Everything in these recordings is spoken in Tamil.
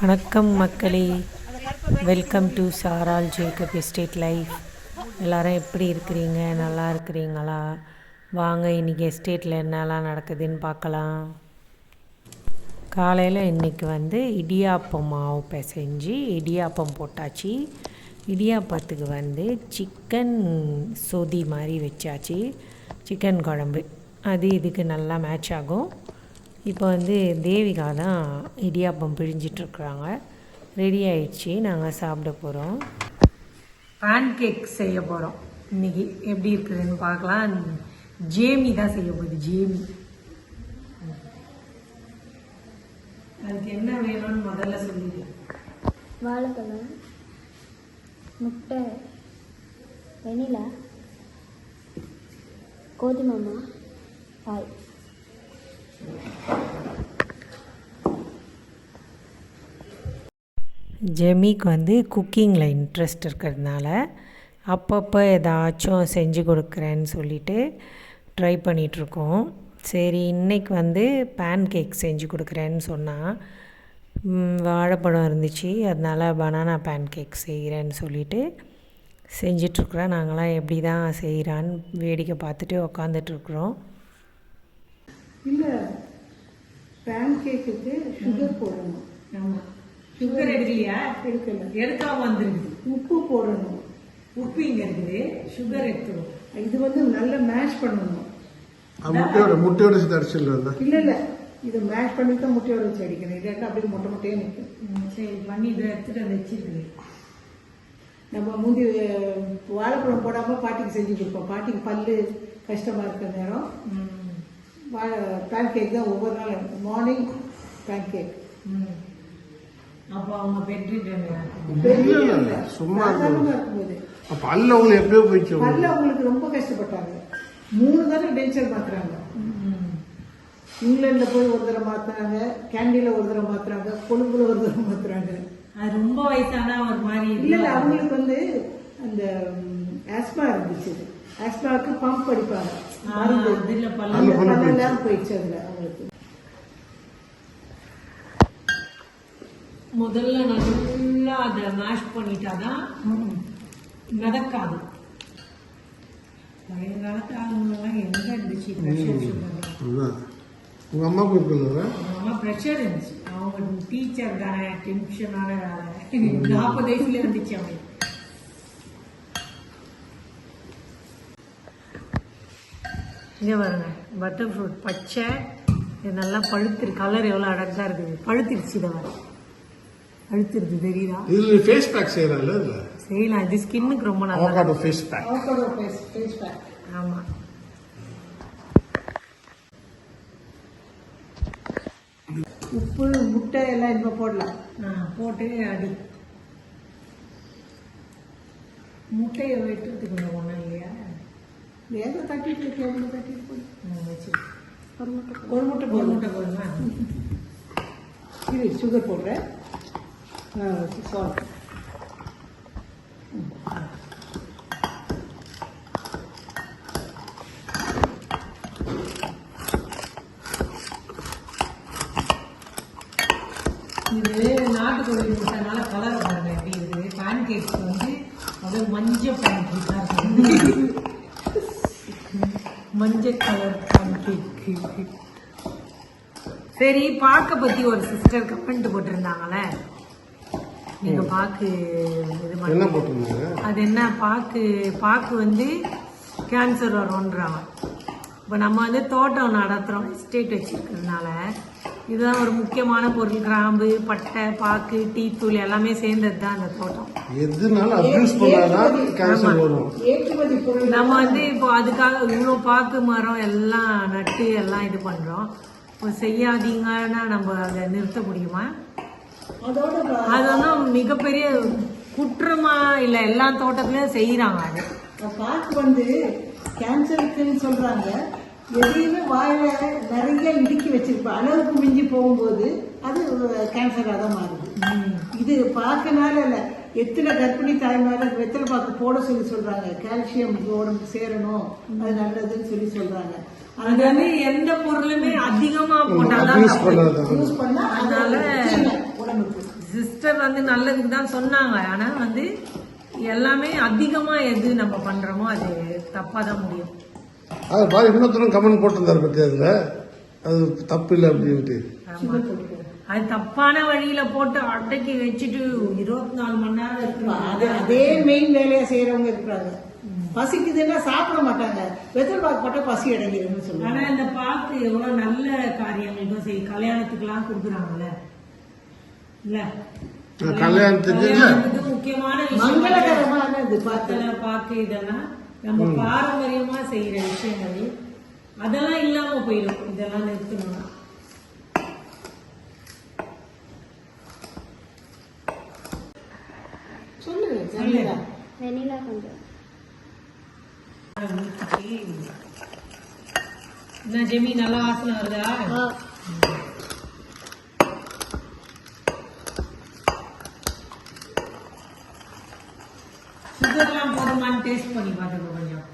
வணக்கம் மக்களே. Welcome to Saral Jacob estate life எல்லாரும் எப்படி இருக்கிறீங்க? நல்லா இருக்கிறீங்களா? வாங்க இன்றைக்கி எஸ்டேட்டில் என்னெல்லாம் நடக்குதுன்னு பார்க்கலாம். காலையில் இன்றைக்கி வந்து இடியாப்பம் மாவு பிசைஞ்சு இடியாப்பம் போட்டாச்சு. இடியாப்பத்துக்கு வந்து சிக்கன் சொதி மாதிரி வச்சாச்சு. சிக்கன் குழம்பு. அது இதுக்கு நல்லா மேட்ச் ஆகும். இப்போ வந்து தேவிகா தான் இடியாப்பம் பிழிஞ்சிட்ருக்குறாங்க. ரெடி ஆயிடுச்சு. நாங்கள் சாப்பிட போகிறோம் பேன் கேக் செய்ய போகிறோம் இன்னைக்கு எப்படி இருக்குதுன்னு பார்க்கலாம். ஜேமி தான் செய்ய போகுது. ஜேமி அதுக்கு என்ன வேணும்னு முதல்ல சொல்லிடு வாழைப்பழம் முட்டை வெனிலா கோதுமாமா பால். ஜெமிக்கு வந்து குக்கிங்கில் இன்ட்ரெஸ்ட் இருக்கிறதுனால அப்பப்போ ஏதாச்சும் செஞ்சு கொடுக்குறேன்னு சொல்லிட்டு ட்ரை பண்ணிகிட்ருக்கோம். சரி இன்றைக்கி வந்து பேன் கேக் செஞ்சு கொடுக்குறேன்னு சொன்னால் வாழைப்பழம் இருந்துச்சு அதனால் பனானா பேன் கேக் செய்கிறேன்னு சொல்லிட்டு செஞ்சிட்ருக்குறோம் நாங்களாம் எப்படி தான் செய்கிறான்னு வேடிக்கை பார்த்துட்டு உக்காந்துட்ருக்குறோம் இல்லை பேன் கேக்குக்கு சுகர் போடணும். ஆமாம் சுகர் எடுக்கலையா? எடுக்கல. எடுக்காம வந்துருக்குது உப்பு போடணும். உப்பு இங்கே இருக்குது சுகர் எடுத்துரும். இது வந்து நல்லா மேஷ் பண்ணணும். அது முட்டையோட முட்டையோட சேர்த்து அடிச்சிடல இல்ல இல்ல. இதை மேஷ் பண்ணி தான் முட்டையோட வச்சு அடிக்கணும். இல்லாட்டா அப்படியே முட்டை முட்டையே நிற்கும் சரி பண்ணி இதை எடுத்துட்டு வச்சிருக்குது நம்ம முந்தி வாழைப்பழம் போடாம பாட்டிக்கு செஞ்சு கொடுப்போம். பாட்டிக்கு பல்லு கஷ்டமா இருக்கிற நேரம். பேன் கேக் தான் ஒவ்வொரு நாள் மார்னிங் பேன் கேக் ம். அப்போ அவங்க இல்ல. சும்மா இருக்கும்போது. அப்ப அல்ல உங்களுக்கு எப்படியோ போயிடுச்சு பல்ல அவங்களுக்கு ரொம்ப கஷ்டப்பட்டாங்க. மூணு தடவை டென்ஷன் மாத்துறாங்க. இங்கிலாந்துல போய் ஒரு தடவை மாத்துறாங்க கேண்டில ஒரு தடவை மாத்துறாங்க. கொழும்புல ஒரு தடவை மாத்துறாங்க. அது ரொம்ப வயசானா ஒரு மாதிரி இல்ல இல்ல அவங்களுக்கு வந்து அந்த ஆஸ்மா இருந்துச்சு. ஆஸ்மாவுக்கு பம்ப் அடிப்பாங்க. முதல்ல நல்லா அதை மேஷ் பண்ணிட்டாதான் மிதக்காது. பழைய காலத்து ஆளுங்கெல்லாம் எங்க இருந்துச்சு. உங்க அம்மாவுக்கு இருக்குல்ல அவங்க ப்ரெஷர் இருந்துச்சு. அவங்க டீச்சர் தானே டென்ஷனான நாற்பது வயசுல இருந்துச்சு அவங்க இங்கே பாருங்க பட்டர் ஃப்ரூட் பச்சை இது நல்லா பழுத்திரு கலர் எவ்வளோ அழகா இருக்குது. பழுத்திருச்சு இதை வர பழுத்திருது தெரியுதா? இதுல ஃபேஸ் பேக் செய்யறாங்கல்ல இதுல? செய்யலாம். இது ஸ்கின்னுக்கு ரொம்ப நல்லா avocado face pack face face pack ஆமாம் உப்பு முட்டை எல்லாம் இப்போ போடலாம். போட்டு அடி. முட்டையை வெட்டுறதுக்கு இல்லையா வேக தட்டிட்டு கேபிள் தட்டிட்டு போடு. ஒரு முட்டை ஒரு முட்டை ஒரு முட்டை போதுமா இது சுகர் போடுறேன் சால்ட் இது நாட்டுக்கோழி முட்டைனால கலர் பாருங்க எப்படி இருக்குது பேன் கேக்ஸ் வந்து அப்படியே மஞ்சள் பேன் கேக்காக இருக்குது மஞ்சள் கலர் பேன் கேக். சரி பாக்க பத்தி ஒரு சிஸ்டர் கமெண்ட் போட்டிருந்தாங்களே. நீங்க பாக்கு இது அது என்ன பாக்கு பாக்கு வந்து கேன்சர் வரும்ன்றாங்க. இப்போ நம்ம வந்து தோட்டம் நடத்துகிறோம் எஸ்டேட் வச்சிருக்கிறதுனால. இதுதான் ஒரு முக்கியமான பொருள். கிராம்பு பட்டை பாக்கு டீ தூள் எல்லாமே சேர்ந்தது தான் அந்த தோட்டம். நம்ம வந்து இப்போ அதுக்காக இவ்வளோ பாக்கு மரம் எல்லாம் நட்டு எல்லாம் இது பண்ணுறோம் இப்போ செய்யாதீங்கன்னா நம்ம அதை நிறுத்த முடியுமா? அது வந்து மிகப்பெரிய குற்றமா இல்லை எல்லா தோட்டத்துலையும் செய்கிறாங்க அது. பாக்கு வந்து கேன்சருக்குன்னு சொல்றாங்க. எதையுமே வாயில நிறைய இடுக்கி வச்சிருப்பா அளவுக்கு மிஞ்சி போகும்போது அது கேன்சராக தான் மாறுது. இது பார்க்கனால இல்ல. எத்தனை கர்ப்பிணி தாய்மார வெத்தலை பாக்கு போட சொல்லி சொல்றாங்க. கால்சியம் உடம்புக்கு சேரணும். அது நல்லதுன்னு சொல்லி சொல்றாங்க. அது வந்து எந்த பொருளுமே அதிகமா. பண்ணாதான் யூஸ் பண்ணா அதனால அதனால உடம்புக்கு. சிஸ்டர் வந்து நல்லதுக்கு தான் சொன்னாங்க. ஆனா வந்து எல்லாமே அதிகமா எது நம்ம பண்றோமோ அது தப்பா தான் முடியும். அது பாரு இன்னொருத்தரும் கமெண்ட் போட்டிருந்தாரு பத்தி அதுல? அது தப்பு இல்லை அப்படின்ட்டு. அது தப்பான வழியில போட்டு அடக்கி வச்சுட்டு இருபத்தி நாலு மணி நேரம் அது இருக்கு அதே மெயின் வேலையை செய்யறவங்க இருக்கிறாங்க. பசிக்குதுன்னா சாப்பிட மாட்டாங்க. வெத்தல் பாக்கு போட்டா பசி அடங்கிடும்னு சொல்லுவாங்க. ஆனா இந்த பாக்கு எவ்வளவு நல்ல காரியங்களுக்கும் சரி கல்யாணத்துக்குலாம் கொடுக்குறாங்கல்ல? இல்ல? கல்யாணத்துக்கு இல்ல. கல்யாணத்துக்கு முக்கியமான விஷயம் மங்களகரமானது பார்த்து பித்தளை பாக்கு இதெல்லாம் நம்ம பாரம்பரியமா செய்யற விஷயங்கள் அதெல்லாம் இல்லாம போயிடும். இதெல்லாம் நிறுத்தணும்னா. சொல்லுங்க வெனிலா கொஞ்சம். என்ன ஜெமி நல்ல வாசனை வருதா? போதுமான்னு டேஸ்ட் பண்ணி பார்த்துக்கோ கொஞ்சம்.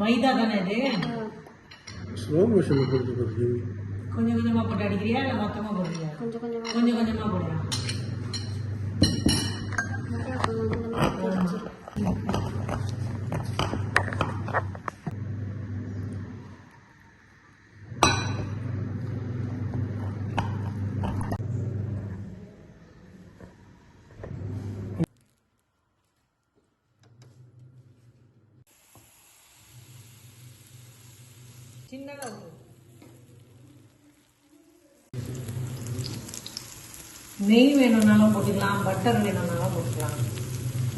மைதா தானே இது ஸ்லோ மோஷன்ல கொடுத்து கொஞ்சம் கொஞ்சமா போட்டு அடிக்கிறியா இல்ல மொத்தமா போடுறியா? கொஞ்சம் கொஞ்சம். கொஞ்சமா போடுறா சின்னதா ஊத்து. நெய் வேணும்னாலும் போட்டுக்கலாம் பட்டர் வேணும்னாலும் போட்டுக்கலாம்.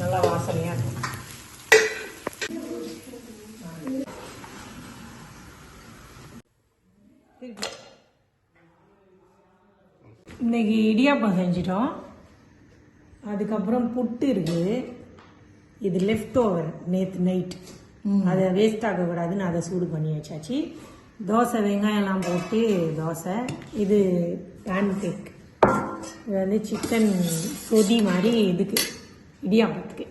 நல்லா வாசனையா இருக்கும் இன்னைக்கு இடியாப்பம் செஞ்சிட்டோம். அதுக்கப்புறம் புட்டு இருக்குது இது லெஃப்ட் ஓவர் நேற்று நைட் அதை வேஸ்ட் ஆகக்கூடாதுன்னு அதை சூடு பண்ணி வச்சாச்சு. தோசை வெங்காயம்லாம் போட்டு தோசை. இது பேன் கேக் இது வந்து சிக்கன் சொதி மாதிரி இதுக்கு இடியாப்பத்துக்கு.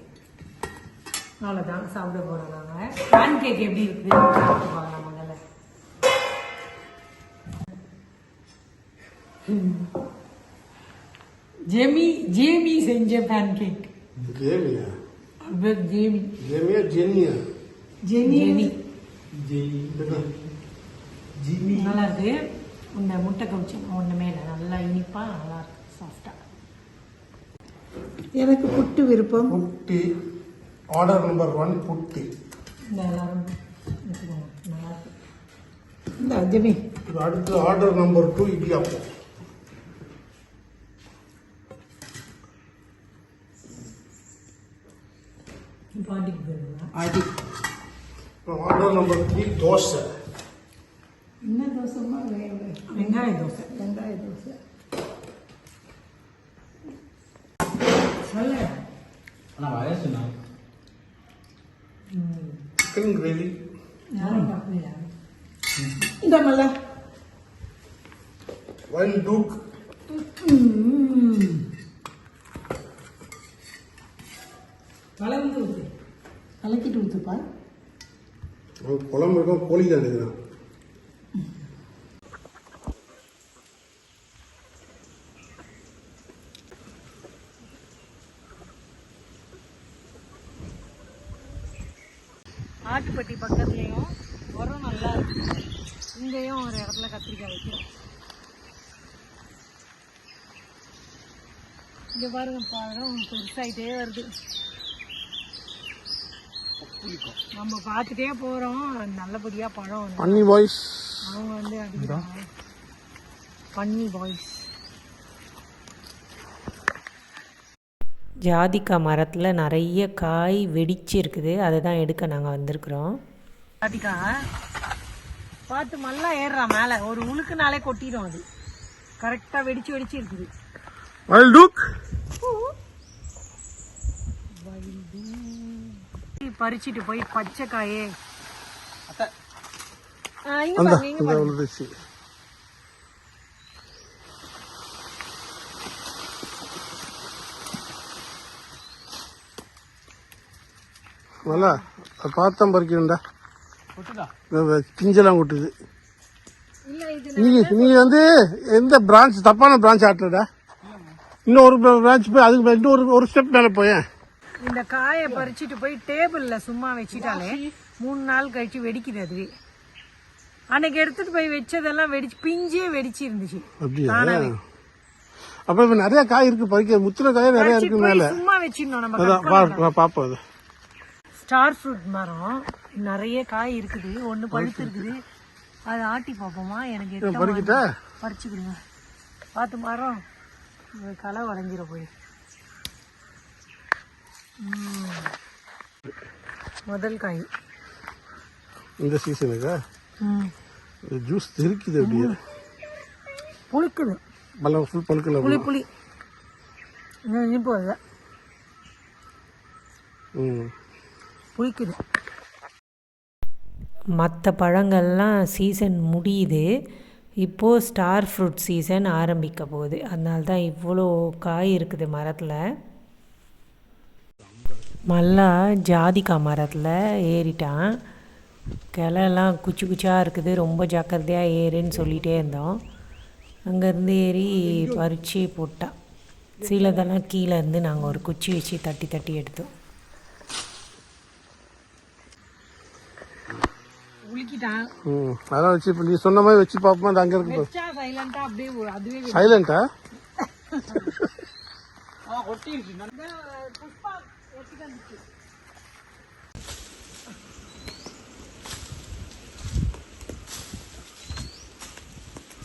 அவ்வளோதான் சாப்பிட போகிறோம் நாங்கள் பேன் கேக் எப்படி இருக்குது சாப்பிட்டு பார்க்கலாம் முதல்ல. ஜெமி ஜேமி செஞ்ச பேன் கேக் ஜேமியா? ஜேமி. ஜேமியா ஜெனியா? ஜெனி. ஜிமி நல்லா இருக்கு இந்த முட்டை கவுச்சி ஒன்று மேலே. நல்லா இனிப்பா நல்லா இருக்கு சாஃப்டா எனக்கு புட்டு விருப்பம். புட்டி. ஆர்டர் நம்பர் ஒன் புட்டி. இந்த எல்லாரும் நல்லா இருக்கு இந்த ஜமி இது அடுத்து ஆர்டர் நம்பர் டூ இடியாப்பம் பாட்டிக்கு போயிருந்தா ஆர்டர் நம்பர் த்ரீ தோசை என்ன தோசைமா வெங்காய தோசை வெங்காய தோசை சொல்ல ஆனால் வயசுண்ணா சிக்கன் கிரேவி யாரும் பார்க்கலையா இந்த மல்ல வைல்ட் டூக் கலந்து ஊத்து கலக்கிட்டு ஊத்துப்பா குழம்பு இருக்கும் கோழி தான் ஆட்டுப்பட்டி பக்கத்துலேயும் உரம் நல்லா இருக்கு. இங்கேயும் ஒரு இடத்துல கத்திரிக்காய் வைக்கிறோம். இங்க பாருங்க பழம் பெருசாயிட்டே வருது. நம்ம பார்த்துட்டே போறோம். நல்லபடியா பழம் வந்து பன்னி பாய்ஸ். அவங்க வந்து அடிக்கிறாங்க பன்னி பாய்ஸ். ஜாதிக்காய் மரத்தில் நிறைய காய் வெடிச்சு இருக்குது அதை தான் எடுக்க நாங்கள் வந்திருக்கிறோம். ஜாதிக்காய் பார்த்து மல்லா ஏறுறா மேலே. ஒரு உழுக்குனாலே கொட்டிடும் அது. கரெக்டாக வெடிச்சு வெடிச்சு இருக்குது. வைல்ட் டூக் பறிச்சிட்டு போய் பச்சை காயே அத்தை. ஆ, இங்க அந்த பாருங்க இங்க இந்த பாருங்க. உளுந்துச்சு. நல்லா பார்த்தா பறிக்கணும்டா. கிஞ்செல்லாம் கொட்டுது. நீ நீ வந்து எந்த பிரான்ச் தப்பான பிரான்ச் ஆட்டுறடா. இன்னும் ஒரு பிரான்ச் போய் அதுக்கு இன்னும் ஒரு ஒரு ஸ்டெப் மேல போயேன். இந்த காயை பறிச்சுட்டு போய் டேபிள்ல சும்மா வச்சிட்டாலே மூணு நாள் கழிச்சு வெடிக்குது அதுவே. அன்னைக்கு எடுத்துட்டு போய் வச்சதெல்லாம் வெடிச்சு பிஞ்சே வெடிச்சு இருந்துச்சு தானாவே. அப்ப இப்ப நிறைய காய் இருக்கு பறிக்க. முத்தின காய் நிறைய இருக்கு மேல. சும்மா வச்சிடணும் நம்ம பாப்போம் அது. ஸ்டார் ஃப்ரூட் மரம் நிறைய காய் இருக்குது. ஒன்று பழுத்து இருக்குது அதை ஆட்டி பார்ப்போமா எனக்கு பறிக்கிட்டா? மாட்டேங்குது. பறிச்சு கொடுங்க. பார்த்து மரம். களை உடஞ்சிர போய். முதல் காய். இந்த சீசனுக்கு ஜூஸ் தெரிக்குது அப்படியே. புளிக்குது பல்ல ஃபுல் பழுக்கல புளி புளி. இனிப்பு வருது ம். புளிக்குது. மற்ற பழங்கள்லாம் சீசன் முடியுது. இப்போது ஸ்டார் ஃப்ரூட் சீசன் ஆரம்பிக்க போகுது. அதனால தான் இவ்வளோ காய் இருக்குது மரத்தில். மல்லா ஜாதிக்காய் மரத்தில் ஏறிட்டான். கிளைலாம் குச்சி குச்சியாக இருக்குது ரொம்ப ஜாக்கிரதையாக ஏறுன்னு சொல்லிகிட்டே இருந்தோம். அங்கேருந்து ஏறி பறித்து போட்டான் சிலதெல்லாம் கீழே இருந்து நாங்கள் ஒரு குச்சி வச்சு தட்டி தட்டி எடுத்தோம். அதான் வச்சு இப்போ நீ சொன்ன மாதிரி வச்சு பார்ப்போம் அது அங்கே இருக்கு வச்சா சைலண்டா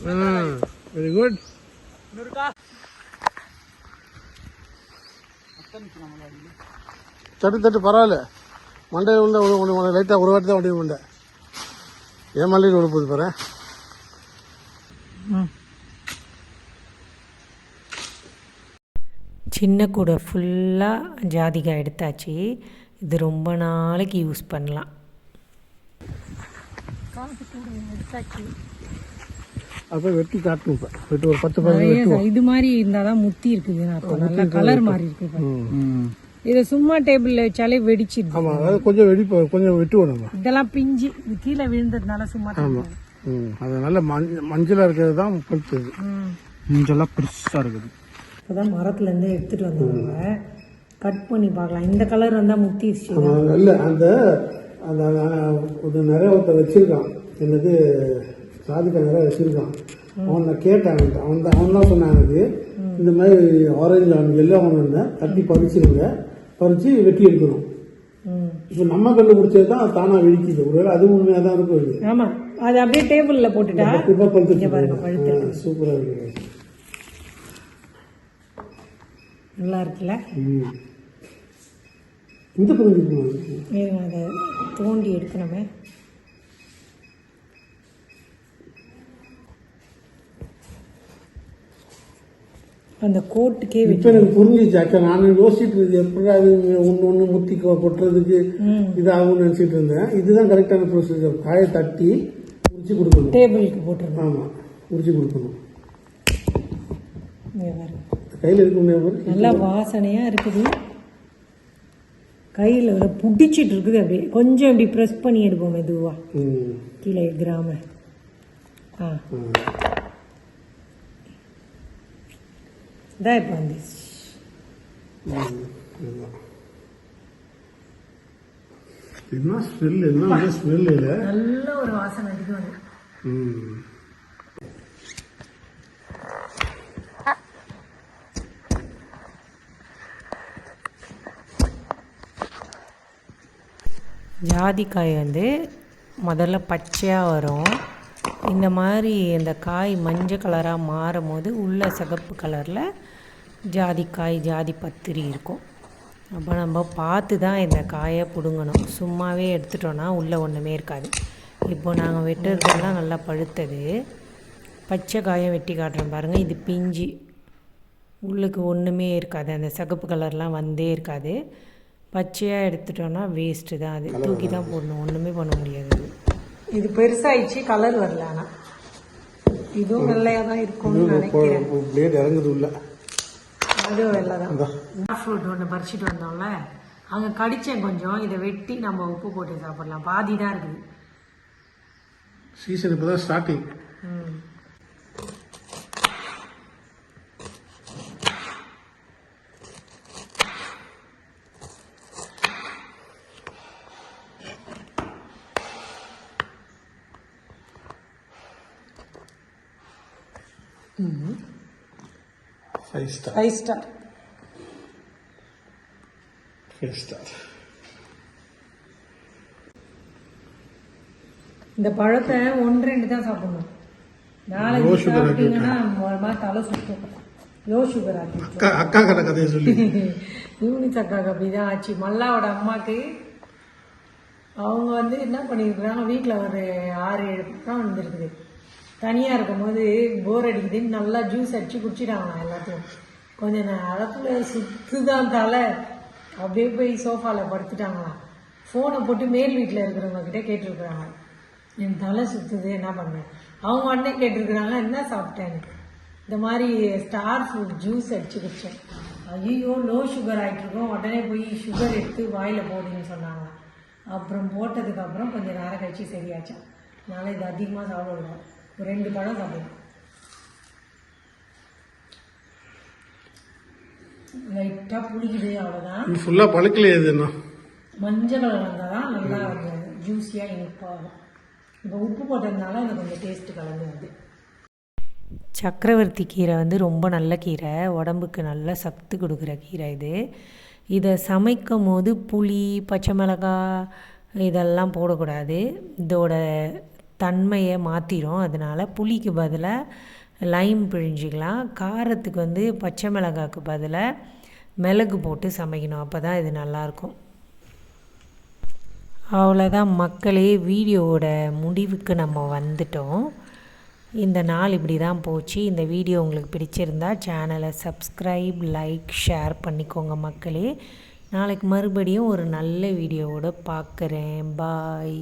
சைலண்டா வெரி குட் தட்டு தட்டு பரவாயில்ல. மண்டை உள்ள ஒன்று ஒன்று லைட்டாக ஒரு வாட்டி தான் வண்டி மண்டை என் மல்லியில் விட போகுது பாரு. சின்ன கூடை ஃபுல்லாக ஜாதிக்காய் எடுத்தாச்சு. இது ரொம்ப நாளைக்கு யூஸ் பண்ணலாம். அப்போ வெட்டி காட்டணும் இப்போ. வெட்டி ஒரு பத்து பதினஞ்சு இது மாதிரி இருந்தால் தான் முத்தி இருக்குது நல்லா கலர் மாதிரி இருக்கு பாரு. இதை சும்மா டேபிளில் வச்சாலே ஆமாம் அதாவது கொஞ்சம் வெடி கொஞ்சம் வெட்டுவோம் நம்ம. இதெல்லாம் பிஞ்சு இது கீழே விழுந்ததுனால சும்மா table ல. ம். அது நல்ல மஞ்ச மஞ்சளாக இருக்கிறது தான் பழுத்தது. ம். இங்கெல்லாம் பெருசா இருக்குது இப்போதான் மரத்துலேருந்து எடுத்துகிட்டு வந்தாங்க. கட் பண்ணி பார்க்கலாம். இந்த கலர் வந்தால் முத்திடுச்சு இல்லை அந்த அந்த ஒரு நிறைய ஒருத்தர் வச்சிருக்கான். என்னது சாதிக்க நிறைய வச்சிருக்கான். அவன் கேட்டேன். அவன் தான் அவன் தான் சொன்னான் எனக்கு. இந்த மாதிரி ஆரஞ்சு அவனுக்கு எல்லாம் ஒன்று தட்டி பறிச்சிருங்க. பறித்து வெட்டி எடுக்கணும். இப்போ நம்ம கண்டுபிடிச்சது தான் தானாக வெடிக்குது ஒருவேளை அது உண்மையாக தான் இருக்கும் ஆமாம் அது அப்படியே டேபிளில் போட்டுட்டா இப்போ சூப்பராக இருக்கு. நல்லா இருக்குல்ல. இந்த இருங்க அதை தோண்டி எடுக்கணுமே. அந்த கோட்டுக்கே இப்போ எனக்கு புரிஞ்சிச்சு அக்கா. நான் யோசிச்சுட்டு இருந்தது எப்படி அது ஒன்று ஒன்று முத்தி கொட்டுறதுக்கு இதாகும்னு நினச்சிட்டு இருந்தேன். இதுதான் கரெக்டான ப்ரொசீஜர் காயை தட்டி உரிச்சு கொடுக்கணும். டேபிளுக்கு போட்டுருங்க ஆமாம் உரிச்சு கொடுக்கணும். கையில் இருக்க நல்லா வாசனையா இருக்குது. கையில் பிடிச்சிட்டு இருக்குது அப்படியே. கொஞ்சம் இப்படி ப்ரெஸ் பண்ணி எடுப்போம் மெதுவா. ம். கீழே கிராம. ஆ. இதான் இப்போ வந்துச்சு. என்ன ஸ்மெல் என்ன ஸ்மெல் இல்லை நல்ல ஒரு வாசனை அடிக்கும் ம். ஜாதிக்காய் வந்து முதல்ல பச்சையாக வரும். இந்த மாதிரி இந்த காய் மஞ்சள் கலராக மாறும் போது உள்ள சிகப்பு கலரில் ஜாதிக்காய் ஜாதி பத்திரி இருக்கும். அப்போ நம்ம பார்த்து தான் இந்த காயை பிடுங்கணும். சும்மாவே எடுத்துட்டோன்னா உள்ளே ஒன்றுமே இருக்காது. இப்போ நாங்கள் வெட்டுறதெல்லாம் நல்லா பழுத்தது. பச்சை காயை வெட்டி காட்டுறோம் பாருங்கள் இது பிஞ்சு. உள்ளுக்கு ஒன்றுமே இருக்காது. அந்த சிகப்பு கலர்லாம் வந்தே இருக்காது. பச்சையாக எடுத்துட்டோன்னா வேஸ்ட்டு தான். அது தூக்கி தான் போடணும். ஒன்றுமே பண்ண முடியாது. இது பெருசாயிடுச்சு கலர் வரல ஆனால் இதுவும் வெள்ளையாக தான் இருக்கும்னு நினைக்கிறேன். பிளேட் இறங்குது உள்ள. அதுவும் வெள்ளை தான். ஃப்ரூட் ஒன்று பறிச்சிட்டு வந்தோம்ல. அங்கே கடிச்சேன் கொஞ்சம். இதை வெட்டி நம்ம உப்பு போட்டு சாப்பிடலாம். பாதி தான் இருக்குது. சீசன் இப்போ தான் ஸ்டார்டிங் ம். Five star five star five star இந்த பழத்தை ஒன்று ரெண்டு தான் சாப்பிடணும். நாளைக்கு சாப்பிட்டீங்கன்னா ஒரு மாதிரி தலை சுற்றும் லோ சுகர் அக்கா அக்கா கதை கதையை சொல்லி. யூனிஸ் அக்காவுக்கு அப்படிதான் ஆச்சு. மல்லாவோட அம்மாக்கு அவங்க வந்து என்ன பண்ணியிருக்கிறாங்க? வீட்டில் ஒரு ஆறு ஏழு பக்கம் வந்துருக்குது. தனியாக இருக்கும்போது போர் அடிக்குதுன்னு நல்லா ஜூஸ் அடிச்சு குடிச்சிட்டாங்களாம் எல்லாத்தையும். கொஞ்சம் நேரத்தில் சுத்துதான் தலை. அப்படியே போய் சோஃபாவில் படுத்துட்டாங்களாம். ஃபோனை போட்டு மேல் வீட்டில் இருக்கிறவங்க கிட்டே கேட்டிருக்கிறாங்க. என் தலை சுத்துது என்ன பண்ணேன் அவங்க உடனே கேட்டிருக்கிறாங்க என்ன சாப்பிட்டேன்னு இந்த மாதிரி ஸ்டார் ஃப்ரூட் ஜூஸ் அடிச்சு குடித்தேன் ஐயோ லோ சுகர் ஆகிட்டுருக்கோம் உடனே போய் சுகர் எடுத்து வாயில் போடுன்னு சொன்னாங்க. அப்புறம் போட்டதுக்கப்புறம் கொஞ்சம் நேரம் கழிச்சு சரியாச்சேன் அதனால் இது அதிகமாக சாப்பிடலாம் ஒரு ரெண்டு பழம் சாப்பிடலாம் லைட்டாக புளிக்குது அவ்வளோதான் இது ஃபுல்லாக பழுக்கலையே இது என்ன? மஞ்சள் கலர் வந்தால் தான் நல்லா அந்த ஜூஸியாக இனிப்பாகும். இப்போ உப்பு போட்டதுனால அது கொஞ்சம் டேஸ்ட்டு கலந்து வருது. சக்கரவர்த்தி கீரை வந்து ரொம்ப நல்ல கீரை. உடம்புக்கு நல்ல சத்து கொடுக்குற கீரை இது. இதை சமைக்கும் போது புளி பச்சை மிளகாய் இதெல்லாம் போடக்கூடாது. இதோட தன்மையை மாற்றிடும் அதனால் புளிக்கு பதிலாக லைம் பிழிஞ்சிக்கலாம். காரத்துக்கு வந்து பச்சை மிளகாய்க்கு பதிலாக மிளகு போட்டு சமைக்கணும். அப்போ தான் இது நல்லாயிருக்கும். அவ்வளோதான் மக்களே வீடியோவோட முடிவுக்கு நம்ம வந்துட்டோம். இந்த நாள் இப்படி தான் போச்சு. இந்த வீடியோ உங்களுக்கு பிடிச்சிருந்தா சேனலை சப்ஸ்கிரைப் லைக் ஷேர் பண்ணிக்கோங்க மக்களே. நாளைக்கு மறுபடியும் ஒரு நல்ல வீடியோவோடு பார்க்குறேன் பாய்